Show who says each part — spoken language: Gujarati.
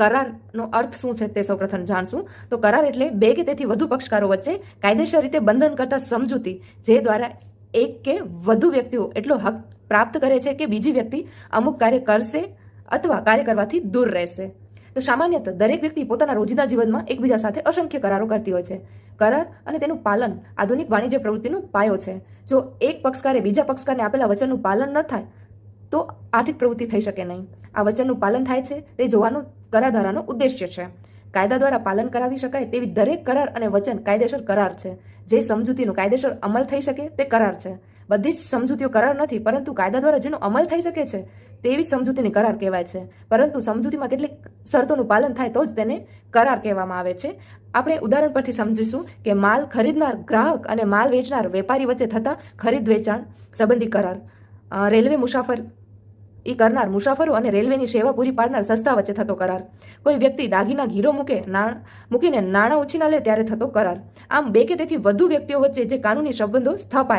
Speaker 1: કરારનો અર્થ શું છે તે સૌપ્રથમ જાણશું. તો કરાર એટલે બે કે તેથી વધુ પક્ષકારો વચ્ચે કાયદેસર રીતે બંધન કરતા સમજૂતી જે દ્વારા એક કે વધુ વ્યક્તિઓ એટલો હક પ્રાપ્ત કરે છે કે બીજી વ્યક્તિ અમુક કાર્ય કરશે અથવા કાર્ય કરવાથી દૂર રહેશે. તો સામાન્યત દરેક વ્યક્તિ પોતાના રોજિંદા જીવનમાં એકબીજા સાથે અસંખ્ય કરારો કરતી હોય છે. કરાર અને તેનું પાલન આધુનિક વાણિજ્ય પ્રવૃત્તિનું પાયો છે. જો એક પક્ષકારે બીજા પક્ષકારને આપેલા વચનનું પાલન ન થાય તો આર્થિક પ્રવૃત્તિ થઈ શકે નહીં. આ વચનનું પાલન થાય છે, તે જોવાનું કરાર ધારાનો ઉદ્દેશ્ય છે. કાયદા દ્વારા પાલન કરાવી શકાય તેવી દરેક કરાર અને વચન કાયદેસર કરાર છે. જે સમજૂતીનો કાયદેસર અમલ થઈ શકે, તે કરાર છે. બધી જ સમજૂતીઓ કરાર નથી, પરંતુ કાયદા દ્વારા જેનો અમલ થઈ શકે છે, તેવી જ સમજૂતીની કરાર કહેવાય છે. પરંતુ સમજૂતીમાં કેટલીક શરતોનું પાલન થાય તો જ તેને કરાર કહેવામાં આવે છે. આપણે ઉદાહરણ પરથી સમજીશું કે માલ ખરીદનાર ગ્રાહક અને માલ વેચનાર વેપારી વચ્ચે થતા ખરીદ વેચાણ સંબંધી કરાર. રેલવે મુસાફર ઈ કરનાર મુસાફરો અને રેલવેની સેવા પૂરી પાડનાર સંસ્થા વચ્ચે થતો કરાર. કોઈ વ્યક્તિ દાગીના ગીરો મૂકે, નાણ, મૂકીને નાણાં ઉછીના લે ત્યારે થતો કરાર. આમ બે કે તેથી વધુ વ્યક્તિઓ વચ્ચે જે કાનૂની સંબંધો સ્થપાય